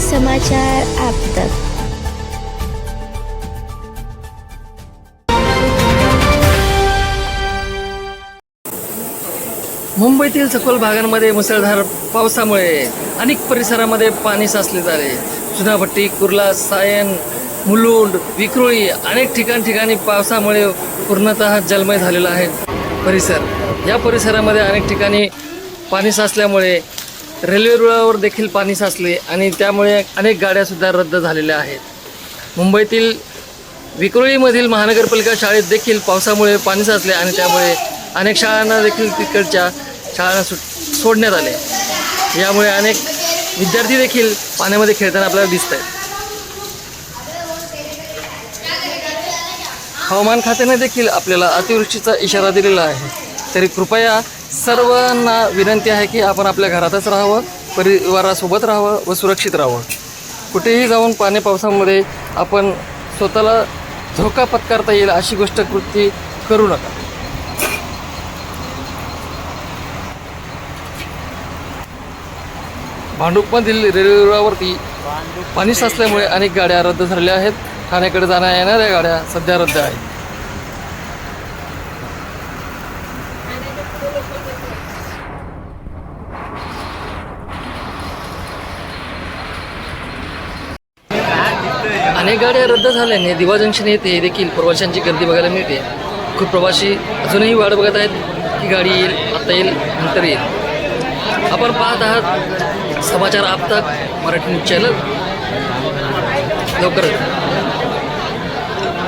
समाचार आप तक। मुंबईतील सखोल भागांमध्ये मुसळधार पावसामुळे अनेक परिसरामध्ये पाणी साचले झाले चुनाभट्टी कुर्ला सायन मुलुंड विक्रोळी अनेक ठिकाण ठिकाणी पावसामुळे पूर्णतः जलमय झालेला आहे. परिसर. या परिसरामध्ये अनेक ठिकाणी पाणी साचल्यामुळे रेल्वे रुळावर देखील पाणी साचले आणि त्यामुळे अनेक गाड्यासुद्धा रद्द झालेल्या आहेत. मुंबईतील विक्रोळीमधील महानगरपालिका शाळेत देखील पावसामुळे पाणी साचले आणि त्यामुळे अनेक शाळांना देखील तिकडच्या शाळांना सुट सोडण्यात आले. यामुळे अनेक विद्यार्थी देखील पाण्यामध्ये खेळताना आपल्याला दिसत आहेत हवामान खात्याने देखील आपल्याला अतिवृष्टीचा इशारा दिलेला आहे. तरी कृपया सर्वांना विनंती आहे की आपण आपल्या घरातच राहावं परिवारासोबत राहावं व सुरक्षित राहावं. कुठेही जाऊन पाणी पावसामध्ये आपण स्वतःला धोका पत्कारता येईल अशी गोष्ट कृती करू नका. भांडूपमधील रेल्वे रुळावरती पाणी साचल्यामुळे अनेक गाड्या रद्द झालेल्या आहेत. ठाण्याकडे जाण्या येणाऱ्या गाड्या सध्या रद्द आहेत. अनेक गाड्या रद्द झाल्याने दिवा जंक्शन येथे देखील प्रवाशांची गर्दी बघायला मिळते. खूप प्रवासी अजूनही वाट बघत आहेत की गाडी येईल आता येईल नंतर येईल. आपण पाहत आहात समाचार आपतात मराठी न्यूज चॅनल. लवकरच.